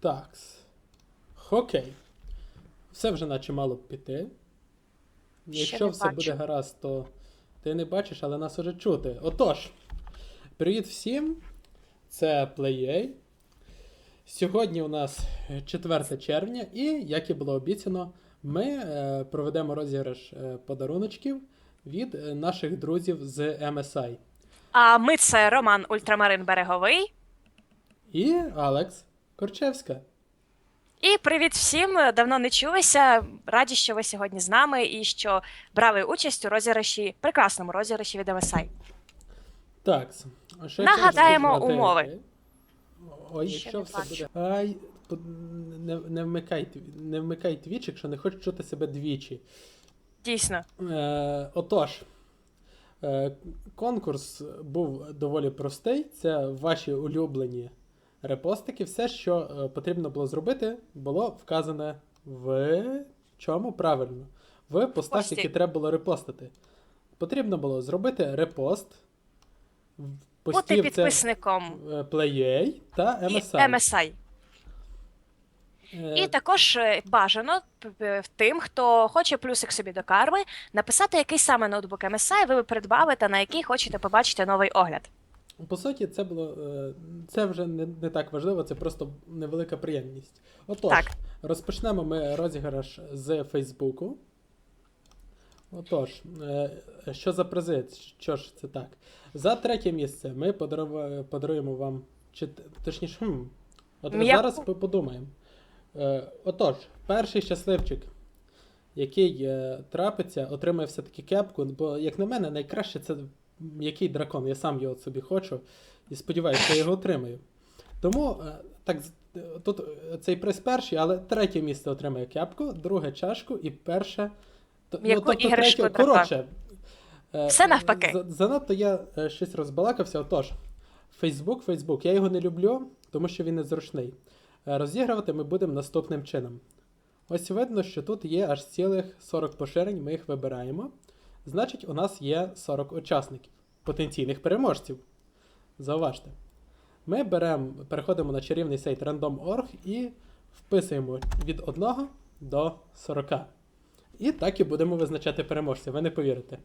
Так. Окей. Все вже наче мало б піти. Якщо все бачу. буде гаразд, то ти не бачиш, але нас уже чути. Отож, привіт всім! Це PlayA. Сьогодні у нас 4 червня, і, як і було обіцяно, ми е, проведемо розіграш е, подаруночків від е, наших друзів з MSI. А ми це Роман Ультрамарин Береговий. І Алекс Корчевська. І привіт всім! Давно не чулися. Раді, що ви сьогодні з нами і що брали участь у розіграші, прекрасному розіграші від MSI. Так. а що Нагадаємо сказати? умови. Ой, Ще якщо не все буде. Ай, не, не, вмикай, не вмикай твіч, якщо не хочеш чути себе двічі. Дійсно. Е, отож, е, конкурс був доволі простий. Це ваші улюблені репостики. Все, що е, потрібно було зробити, було вказане в чому правильно. В постах, які треба було репостити. Потрібно було зробити репост. Бути підписником е, PlayA та і MSI. MSI. Е, І також бажано тим, хто хоче плюсик собі до карми, написати, який саме ноутбук MSI ви придбали та на який хочете побачити новий огляд. По суті, це було е, це вже не, не так важливо, це просто невелика приємність. Отож, Так. розпочнемо ми розіграш з Фейсбуку. Отож, е, що за призи? Що ж це так? За третє місце ми подарува- подаруємо вам. Чи, точніше, хм, от М'яку. зараз по- подумаємо. Е, отож, перший щасливчик, який е, трапиться, отримає все-таки кепку, бо, як на мене, найкраще це м'який дракон. Я сам його собі хочу і сподіваюся, що я його отримаю. Тому е, так, е, тут е, цей приз перший, але третє місце отримає кепку, друге чашку і перше. ну, М'яку іграшку дракона. коротше. е, Все навпаки. Занадто я щось розбалакався. Отож, Фейсбук, Фейсбук. Я його не люблю, тому що він незручний. Розігрувати ми будемо наступним чином. Ось видно, що тут є аж цілих 40 поширень, ми їх вибираємо. Значить, у нас є 40 учасників, потенційних переможців. Зауважте. Ми беремо, переходимо на чарівний сайт random.org і вписуємо від 1 до 40. І так і будемо визначати переможців, ви не повірите.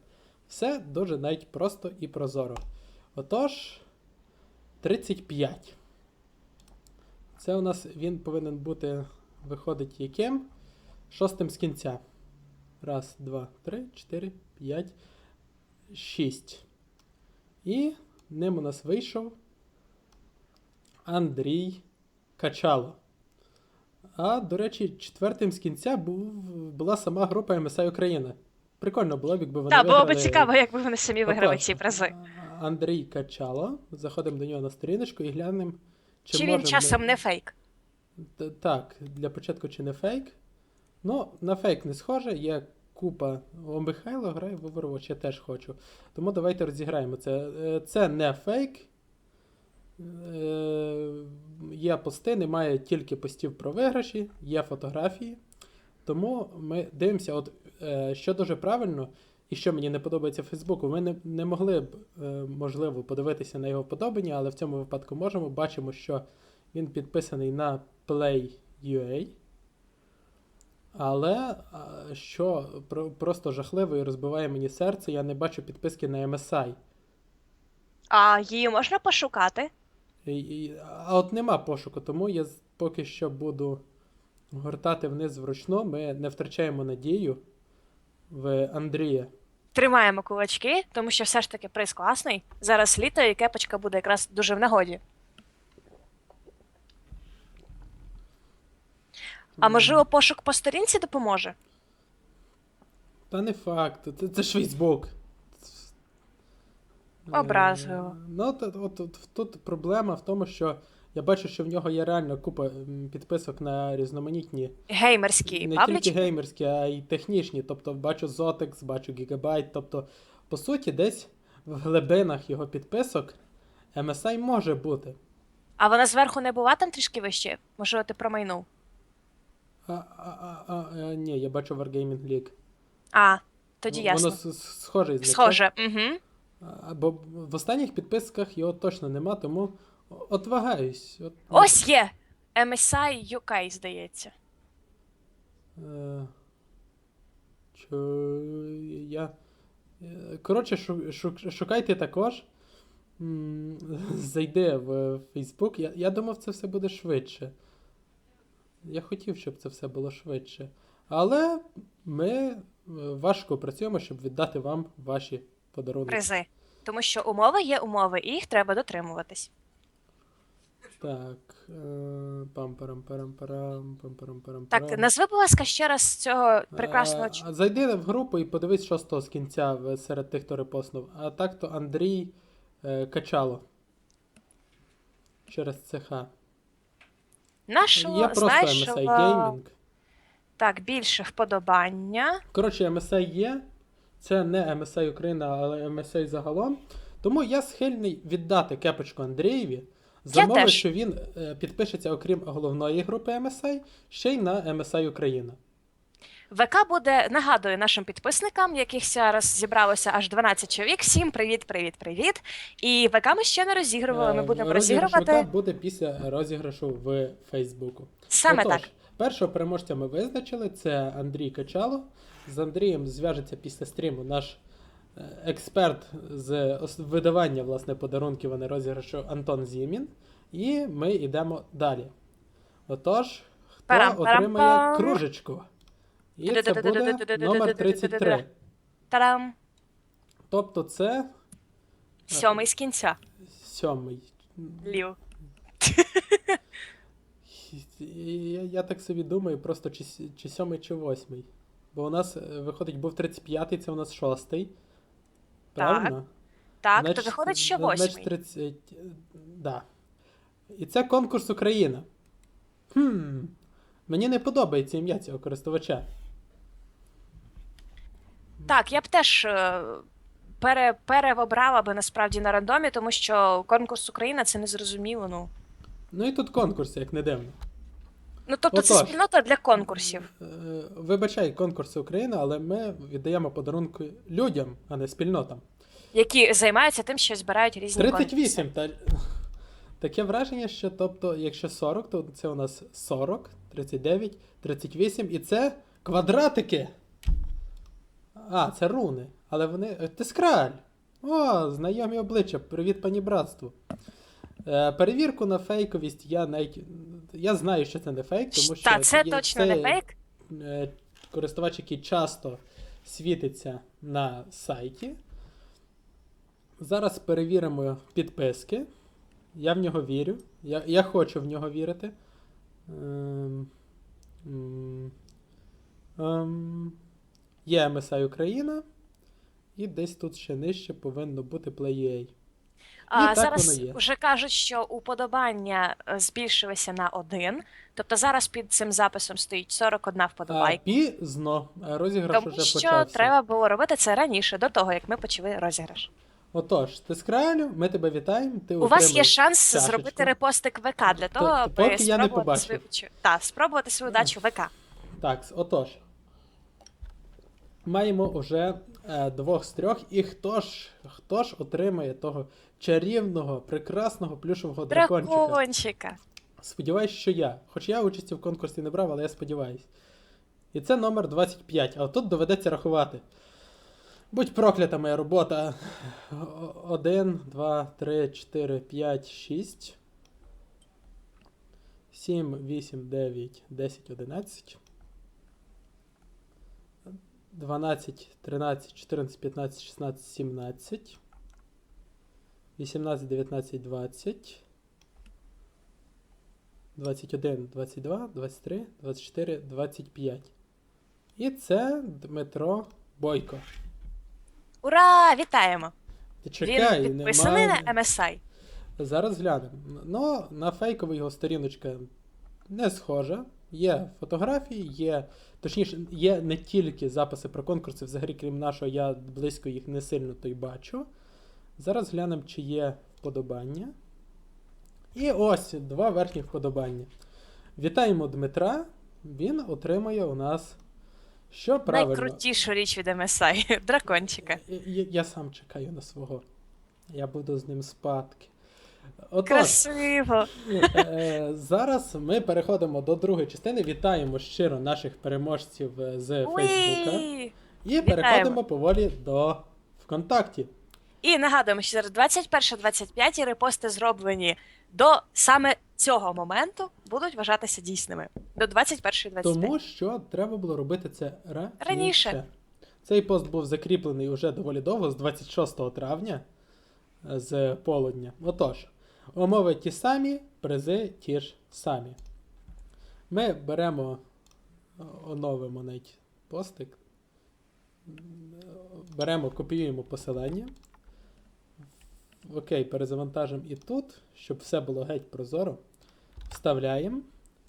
Все дуже навіть просто і прозоро. Отож, 35. Це у нас він повинен бути, виходить, яким? Шостим з кінця. Раз, два, три, чотири, п'ять, шість. І ним у нас вийшов Андрій Качало. А, до речі, четвертим з кінця був, була сама група MSI Україна. Прикольно було б, якби вони Так, було б цікаво, якби вони самі виграли ці призи. Андрій Качало. Заходимо до нього на сторіночку і глянемо, чи, Чи він можемо часом не фейк? Так, для початку чи не фейк. Ну, на фейк не схоже, є купа. О, Михайло грає в Overwatch, я теж хочу. Тому давайте розіграємо це. Е, Це не фейк. Е, Є пости, немає тільки постів про виграші, є фотографії. Тому ми дивимося, от е, що дуже правильно, і що мені не подобається Фейсбуку, ми не, не могли б, можливо, подивитися на його подобання, але в цьому випадку можемо. Бачимо, що він підписаний на Play.ua. Але що просто жахливо і розбиває мені серце, я не бачу підписки на MSI. А її можна пошукати? І, і, а от нема пошуку, тому я поки що буду гортати вниз вручну. Ми не втрачаємо надію в Андрія. Тримаємо кулачки, тому що все ж таки приз класний. Зараз літо і кепочка буде якраз дуже в нагоді. А можливо, пошук по сторінці допоможе? Та не факт, це, це ж Фейсбук. Образливо. Е, Ну, от, от, от тут проблема в тому, що я бачу, що в нього є реально купа м, підписок на різноманітні Геймерські не паблічки? тільки геймерські, а й технічні. Тобто бачу Zotex, бачу Gigabyte. Тобто, по суті, десь в глибинах його підписок MSI може бути. А вона зверху не була там трішки вище? Можливо, ти промайнув? А, а, а, а, а, ні, я бачу Wargaming League. А, тоді Воно ясно. с- схоже Схоже. Угу. Бо в останніх підписках його точно нема, тому от вагаюсь. От, Ось є! MSI UK, здається. Е, Чо... Я. е, Коротше, шу- шу- шукайте також. Зайди в Facebook. Я, я думав, це все буде швидше. Я хотів, щоб це все було швидше. Але ми е, важко працюємо, щоб віддати вам ваші подарунки. Призи. Тому що умови є умови, і їх треба дотримуватись. Так. е, Пам-парам-парам-парам, пам-парам-парам-парам. Так, назви, будь ласка, ще раз цього прекрасного. Е, ч- Зайди в групу і подивись, що з того з кінця серед тих, хто репостнув. А так то Андрій е, Качало. Через ЦХ. Нашого Є просто знайшого MSI Gaming. Так більше вподобання. Коротше, MSI є. Це не MSI Україна, але MSI загалом. Тому я схильний віддати кепочку Андрієві. За Я що він е, підпишеться, окрім головної групи MSI, ще й на MSI Україна. ВК буде, нагадую нашим підписникам, яких зараз зібралося аж 12 чоловік. Всім привіт, привіт, привіт. І ВК ми ще не розігрували. Ми Е, будемо розіграш розігрувати ВК буде після розіграшу в Фейсбуку. саме Отож, так. Першого переможця ми визначили, це Андрій Качало. З Андрієм зв'яжеться після стріму наш е, експерт з видавання власне, подарунків, а не розіграшу Антон Зімін. І ми йдемо далі. Отож, хто Парам-парам-пам. отримає кружечку? І це буде номер 33. Та-дам! Тобто це Сьомий з кінця. сьомий. Лів. Я, я так собі думаю, просто чи, чи сьомий, чи восьмий. Бо у нас е, виходить, був 35-й, це у нас шостий. Правильно? Так, то виходить, значить, восьмий. 30, е, да. І це конкурс Україна. Хм. Мені не подобається ім'я цього користувача. Так, я б теж е, пере, переобрала би насправді на рандомі, тому що конкурс Україна це незрозуміло. Ну, Ну і тут конкурс, як не дивно. ну тобто це спільнота для конкурсів. Е, Вибачай, конкурс Україна, але ми віддаємо подарунки людям, а не спільнотам. які займаються тим, що збирають різні конкурси. 38. Та... Таке враження, що тобто, якщо 40, то це у нас 40, 39, 38 і це квадратики. А, це руни. Але вони. е, Тискраль. О, знайомі обличчя. Привіт, пані братству. Е, перевірку на фейковість я навіть. Я знаю, що це не фейк, тому що Та це є- точно не фейк. е, користувач, який часто світиться на сайті. Зараз перевіримо підписки. Я в нього вірю. Я, я хочу в нього вірити. Ем, ем, є MSI Україна. І десь тут ще нижче повинно бути PlayUA. А, так зараз воно є. вже кажуть, що уподобання е, збільшилися на один. Тобто зараз під цим записом стоїть 41 А вподобайка. пізно розіграш Тому уже що почався. треба було робити це раніше, до того як ми почали розіграш. Отож, ти з кралю, ми тебе вітаємо. Ти У вас є шанс чашечку. зробити репостик ВК для того, то аби поки я не спробувати побачив. свою чи- та, спробувати свою удачу ВК. Так, отож. Маємо уже е, двох з трьох. І хто ж, хто ж отримає того чарівного, прекрасного плюшевого дракончика? Дракончика. Сподіваюсь, що я. Хоч я участі в конкурсі не брав, але я сподіваюсь. І це номер 25, а тут доведеться рахувати. Будь проклята моя робота. 1, 2, 3, 4, 5, 6. 7, 8, 9, 10, 11. 12, 13, 14, 15, 16, 17. 18, 19, 20. 21, 22, 23, 24, 25. І це Дмитро Бойко. Ура! Вітаємо! Ти чекай, Він підписаний немає... на MSI. Зараз глянемо. Ну, на фейкову його сторіночка не схожа. Є фотографії, є. Точніше, є не тільки записи про конкурси, взагалі, крім нашого, я близько їх не сильно то й бачу. Зараз глянемо, чи є вподобання. І ось два верхні вподобання. Вітаємо Дмитра. Він отримує у нас. Що правильно? Найкрутішу річ від MSI. Дракончика. Я, я, я сам чекаю на свого. Я буду з ним спадки. Отож, Красиво. е, зараз ми переходимо до другої частини. Вітаємо щиро наших переможців е, з Фейсбука. Уї! І переходимо поволі до ВКонтакті. І нагадуємо, що зараз 21-25 репости зроблені до саме цього моменту будуть вважатися дійсними. До 21-25. Тому що треба було робити це раніше. Раніше. Цей пост був закріплений уже доволі довго, з 26 травня е, з полудня. Отож, умови ті самі, призи ті ж самі. Ми беремо, е, оновимо навіть постик. Беремо, копіюємо посилання. Окей, перезавантажимо і тут, щоб все було геть прозоро. Вставляємо.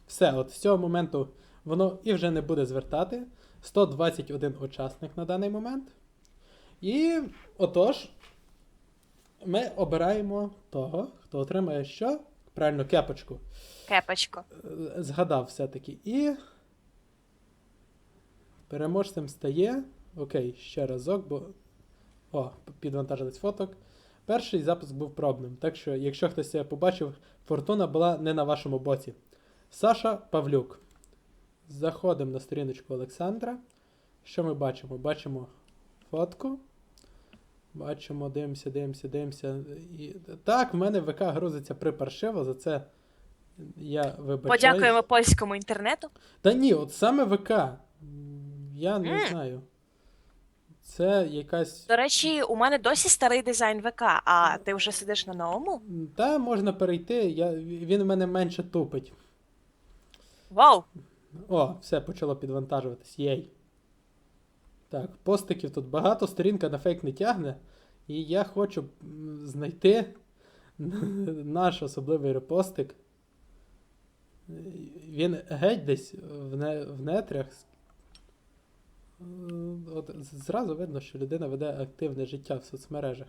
Все, от з цього моменту воно і вже не буде звертати. 121 учасник на даний момент. І отож, ми обираємо того, хто отримає що? Правильно, кепочку. Кепочко. Е, Згадав все-таки. І. Переможцем стає. Окей, ще разок, бо. О, підвантажились фоток. Перший запуск був пробним. Так що, якщо хтось це побачив, фортуна була не на вашому боці. Саша Павлюк. Заходимо на сторіночку Олександра. Що ми бачимо? Бачимо фотку. Бачимо, дивимося, дивимося, дивимося. І... Так, в мене ВК грузиться припаршиво, за це я вибачаюсь. Подякуємо польському інтернету. Та ні, от саме ВК. Я не Мгм. знаю. Це якась. До речі, у мене досі старий дизайн ВК, а ти вже сидиш на новому? Та можна перейти, я... він в мене менше тупить. Вау! О, все почало підвантажуватись. Єй. Так, постиків тут багато, сторінка на фейк не тягне. І я хочу знайти наш особливий репостик. Він геть десь в, не... в нетрях. Е, От зразу видно, що людина веде активне життя в соцмережах.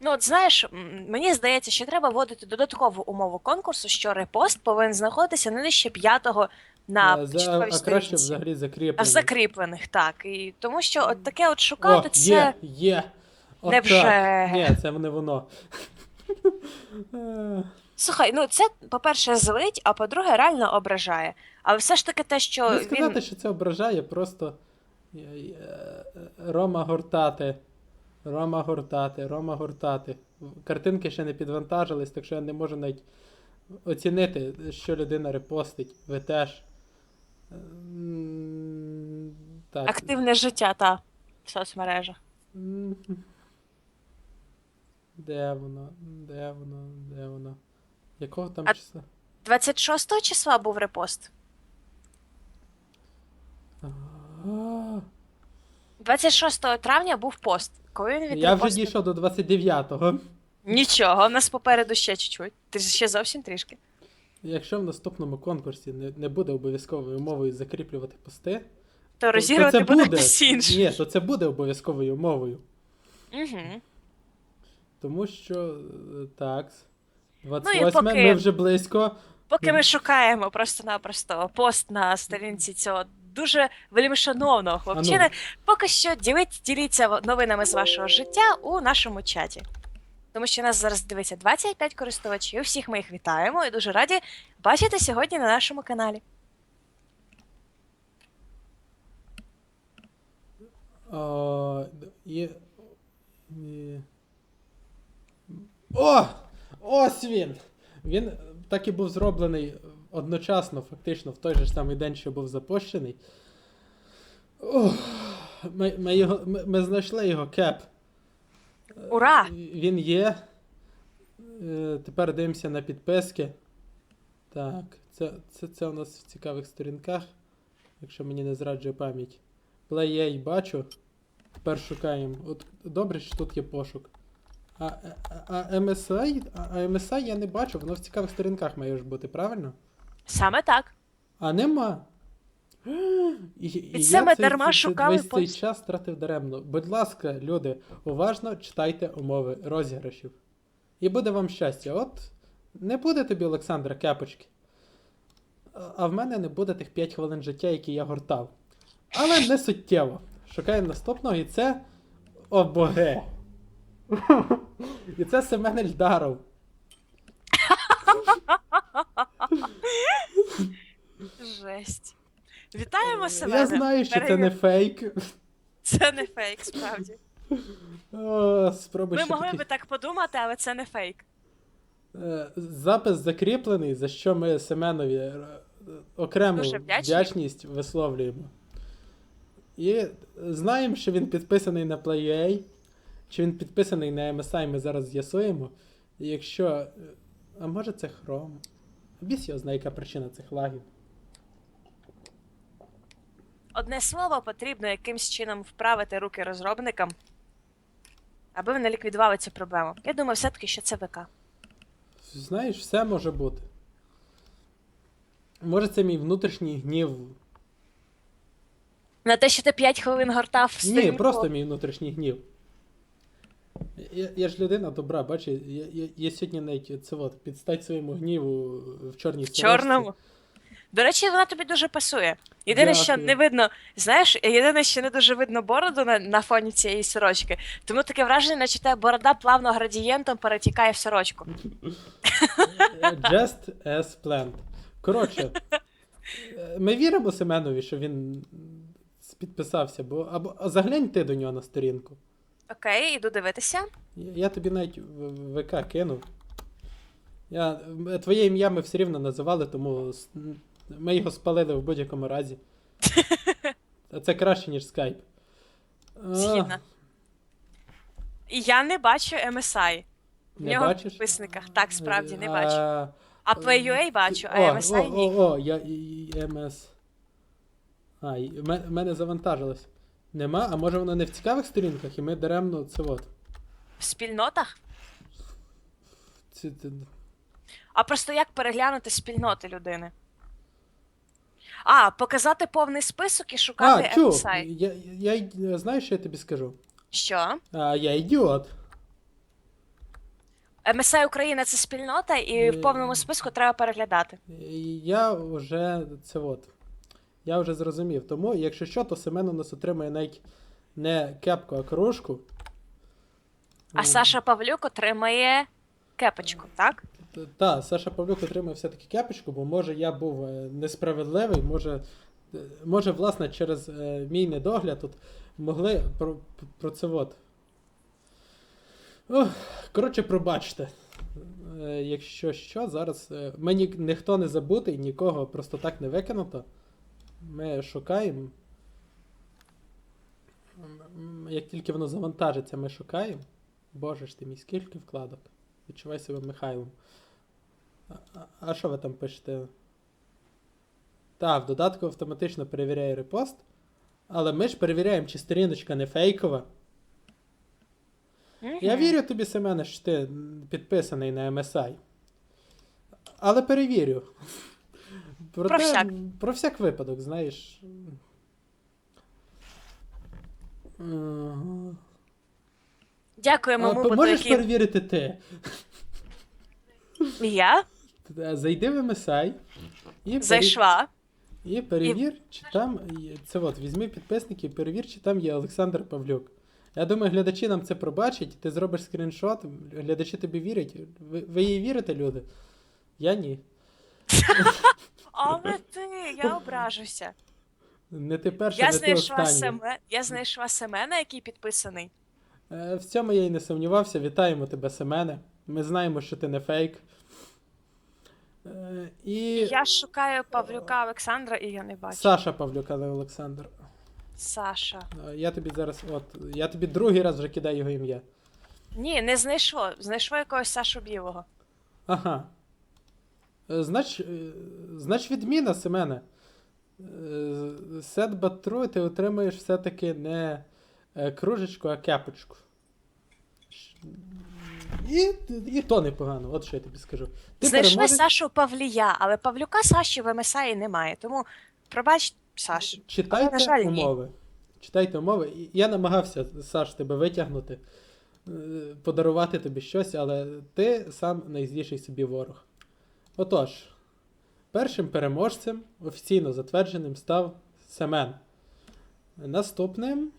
Ну, от знаєш, мені здається, що треба вводити додаткову умову конкурсу, що репост повинен знаходитися не нижче п'ятого на Е, За, а краще сторінці. взагалі А закріплених, так. І тому що от таке от шукати О, це. є, є. От Невже? Ні, це не воно. Е, Слухай, ну це, по-перше, злить, а по-друге, реально ображає. Але все ж таки те, що Не він. сказати, що це ображає, просто е, е, Рома гортати. Рома гортати, Рома гортати. Картинки ще не підвантажились, так що я не можу навіть оцінити, що людина репостить. Ви теж. М, Так. Активне життя, та в соцмережах. Де воно? Де воно? Де воно? Якого там А- числа? 26 числа був репост. А, 26 травня був пост. Коли він Я вже відрепостив? дійшов до 29-го. Нічого, у нас попереду ще чуть-чуть. Ти ж ще зовсім трішки. Якщо в наступному конкурсі не, не буде обов'язковою умовою закріплювати пости, То то, розігрувати це буде хтось інший. Ні, то це буде обов'язковою умовою. Угу. Тому що так. Ну поки- ми вже близько. Поки ми шукаємо просто-напросто пост на сторінці цього дуже вельмишановного хлопчини, Ану. поки що діліть, діліться новинами з вашого життя у нашому чаті. Тому що нас зараз дивиться 25 користувачів, всіх ми їх вітаємо і дуже раді бачити сьогодні на нашому каналі. О! Ось він! Він так і був зроблений одночасно, фактично, в той же самий день, що був запущений. Ми, ми, його, ми, ми знайшли його кеп. Ура! Він є. Е, Тепер дивимося на підписки. Так, це, це, це у нас в цікавих сторінках, якщо мені не зраджує пам'ять. Play бачу. Тепер шукаємо. От добре, що тут є пошук. А, а, а MSI, а MSI я не бачу, воно в цікавих сторінках має ж бути, правильно? Саме так. А нема. І, і це ми я цей- дарма цей- шукали Весь цей час тратив даремно. Будь ласка, люди, уважно читайте умови розіграшів. І буде вам щастя. От не буде тобі, Олександра, кепочки. А- А в мене не буде тих 5 хвилин життя, які я гортав. Але не суттєво. Шукаємо наступного, і це. О боге! І це Семен Ельдаров. Жесть. Вітаємо себе. Я знаю, що це не фейк. Це не фейк, справді. О, спробуй Ми ще могли такий. би так подумати, але це не фейк. Е, Запис закріплений, за що ми Семенові е, окрему Дуже вдячні. вдячність висловлюємо. І знаємо, що він підписаний на PlayUA, чи він підписаний на MSI, ми зараз з'ясуємо. І якщо. е, А може це Chrome? Біс його знає, яка причина цих лагів. Одне слово потрібно якимсь чином вправити руки розробникам, аби вони ліквідували цю проблему. Я думаю, все-таки, що це ВК. Знаєш, все може бути. Може, це мій внутрішній гнів. На те, що ти 5 хвилин гортав Ні, сторінку. просто мій внутрішній гнів. Я, я ж людина добра, бачиш, я, я, я сьогодні навіть це от, підстать своєму гніву в чорній В чорному. До речі, вона тобі дуже пасує. Єдине, що не видно, знаєш, єдине, що не дуже видно бороду на, на фоні цієї сорочки. Тому таке враження, наче те борода плавно градієнтом перетікає в сорочку. Just as planned. Коротше, е, ми віримо Семенові, що він підписався, бо або заглянь ти до нього на сторінку. Окей, іду дивитися. Я, я тобі навіть в ВК кинув. Я, твоє ім'я ми все рівно називали, тому ми його спалили в будь-якому разі. А це краще, ніж скайп. Згідно. І я не бачу MSI. В нього в підписниках. Так, справді не бачу. А, А PlayUA бачу, а о, MSI ні. О, о, я і- і А, і в мене завантажилось. Нема, а може воно не в цікавих сторінках, і ми даремно це от. В спільнотах? Ці- А просто як переглянути спільноти людини? А, показати повний список і шукати а, чу, MSI. я, я, я, знаєш, що я тобі скажу? Що? А, я ідіот. MSI Україна це спільнота, і в Е. повному списку треба переглядати. Я вже це от. Я вже зрозумів. Тому, якщо що, то Семен у нас отримає навіть не кепку, а кружку. А Саша Павлюк отримає кепочку, так? Т- Та, Саша Павлюк отримав все-таки кепочку, бо може я був е, несправедливий, може, е, може, власне, через е, мій недогляд тут могли про, про це от. Ох, коротше, пробачте. Якщо що, зараз е, мені ніхто не забутий, нікого просто так не викинуто. Ми шукаємо. Як тільки воно завантажиться, ми шукаємо. Боже ж ти мій, скільки вкладок. Відчувай себе Михайлом. А- що ви там пишете? Так, в додатку автоматично перевіряє репост. Але ми ж перевіряємо, чи сторіночка не фейкова. Я вірю тобі, Семене, що ти підписаний на MSI. Але перевірю. Про, Про те- всяк. Про всяк випадок, знаєш. Дякуємо А, можеш який... перевірити ти? Я Зайди в MSI і, зайшла. і перевір, чи там. Це от, візьми підписників, перевір, чи там є Олександр Павлюк. Я думаю, глядачі нам це пробачать, ти зробиш скріншот, глядачі тобі вірять. Ви, ви їй вірите, люди? Я ні. Але ти, я ображуся. Не ти перший, Я не ти останній. Семе... я знайшла Семена, який підписаний. Е, В цьому я й не сумнівався. Вітаємо тебе, Семене. Ми знаємо, що ти не фейк. Е, І Я шукаю Павлюка Олександра, і я не бачу. Саша Павлюк, але Олександр. Саша. Е, Я тобі зараз, от, я тобі другий раз вже кидаю його ім'я. Ні, не знайшло. Знайшло якогось Сашу Білого. Ага. Е, Знач, знач відміна, Семене. Е, Сет батру ти отримаєш все-таки не кружечку, а кепочку. І, і то непогано, от що я тобі скажу. Ти Знайшли переможець. Сашу Павлія, але Павлюка Саші в МСАї немає. Тому пробач, Саш. Читайте Але, на жаль, ні. умови. Читайте умови. І Я намагався, Саш, тебе витягнути, е, подарувати тобі щось, але ти сам найзліший собі ворог. Отож, першим переможцем, офіційно затвердженим, став Семен. Наступним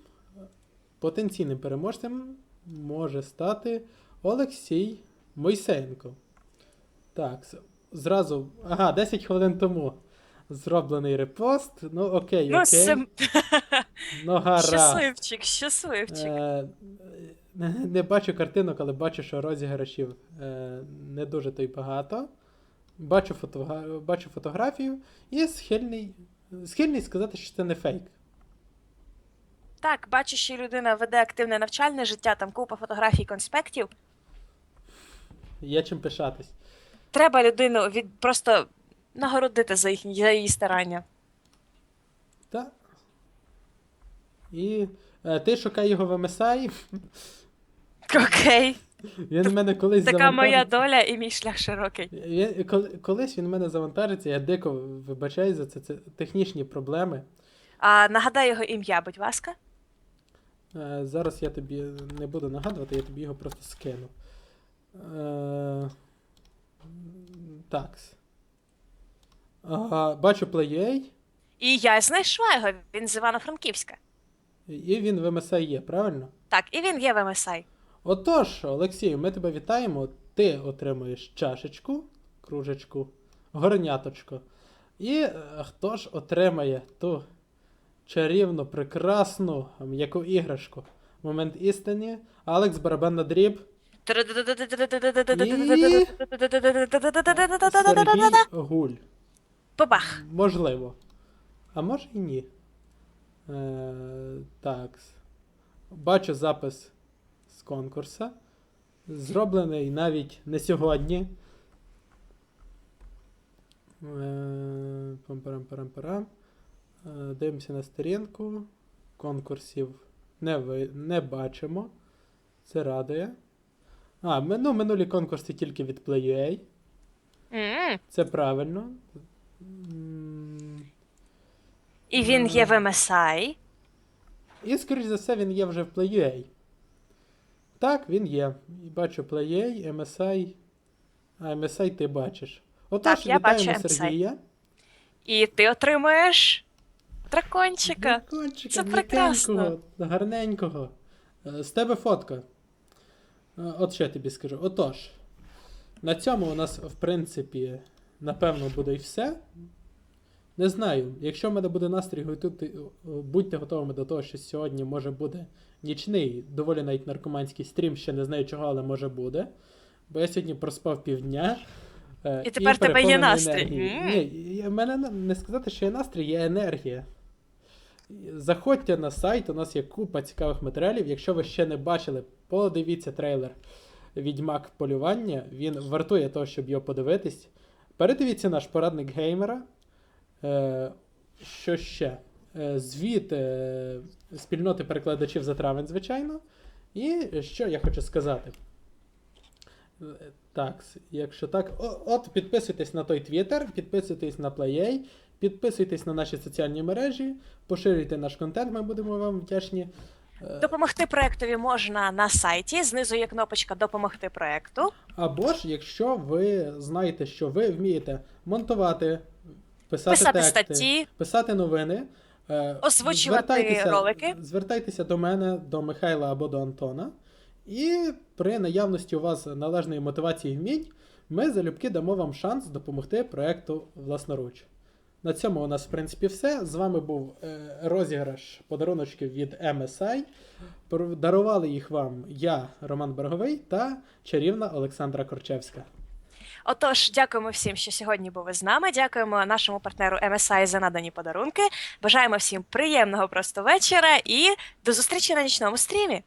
потенційним переможцем може стати Олексій Мойсеєнко. Так, зразу. Ага, 10 хвилин тому зроблений репост. Ну, окей, Ну, окей. сим... Ну, гаразд. щасливчик, щасливчик. Е, не, не бачу картинок, але бачу, що розіграшів е, не дуже то й багато. Бачу, фотога... бачу фотографію і схильний, схильний сказати, що це не фейк. Так, бачу, що людина веде активне навчальне життя, там купа фотографій, конспектів. Є чим пишатись. Треба людину від просто нагородити за їхні за її старання. Та. І е, ти шукай його в MSI. Окей, Він в мене колись така моя доля і мій шлях широкий. Він, коли- колись він в мене завантажиться, я дико вибачаю за це. Це технічні проблеми. А нагадай його ім'я, будь ласка. Е, зараз я тобі не буду нагадувати, я тобі його просто скину. Е. Ага, бачу PlayUA, І я знайшла його. Він з Івано-Франківська. і він в MSI є, правильно? Так, і він є в MSI. Отож, Олексію, ми тебе вітаємо. Ти отримуєш чашечку, кружечку, горняточку. І е, хто ж отримає ту чарівну, прекрасну м'яку іграшку? Момент істини. Алекс Барабан на дріб. Сергій Гуль. Бабах. Можливо. А може і ні. Е, так. Бачу запис з конкурсу. Зроблений навіть не сьогодні. Е, пам-парам-парам-парам. Е, дивимося на сторінку. Конкурсів не, ви, не бачимо. Це радує. А, ну, минулі конкурси тільки від PlayUA. М. Це правильно. І він є в MSI. І, скоріш за все, він є вже в PlayUA. Так, він є. Бачу PlayUA, MSI. А MSI ти бачиш. Отож, Так, я бачу MSI. Сергія. І ти отримуєш дракончика. Дракончика, Це прекрасно. гарненького. Е, З тебе фотка. От що я тобі скажу. Отож, на цьому у нас, в принципі, напевно, буде і все. Не знаю, якщо в мене буде настрій, готуйте- будьте готовими до того, що сьогодні може буде нічний, доволі навіть наркоманський стрім, ще не знаю чого, але може буде. Бо я сьогодні проспав півдня. е, І тепер в тебе є настрій. М. Ні, в мене не сказати, що є настрій, є енергія. Заходьте на сайт, у нас є купа цікавих матеріалів. Якщо ви ще не бачили, подивіться трейлер Відьмак полювання. Він вартує того, щоб його подивитись. Передивіться наш порадник геймера. Е, що ще? Е, звіт е, спільноти перекладачів за травень, звичайно. І що я хочу сказати? Так, якщо так, от підписуйтесь на той Twitter, підписуйтесь на PlayA, підписуйтесь на наші соціальні мережі, поширюйте наш контент, ми будемо вам вдячні. Е, Допомогти проектові можна на сайті. Знизу є кнопочка Допомогти проекту. Або ж, якщо ви знаєте, що ви вмієте монтувати, писати, Писати тексти, статті. писати новини, е, Озвучувати звертайтеся- ролики. Звертайтеся до мене, до Михайла або до Антона. І при наявності у вас належної мотивації вмінь, ми залюбки дамо вам шанс допомогти проекту власноруч. На цьому у нас, в принципі, все. З вами був е, розіграш подаруночків від MSI. Дарували їх вам я, Роман Берговий, та чарівна Олександра Корчевська. Отож, дякуємо всім, що сьогодні були з нами. Дякуємо нашому партнеру MSI за надані подарунки. Бажаємо всім приємного просто вечора і до зустрічі на нічному стрімі.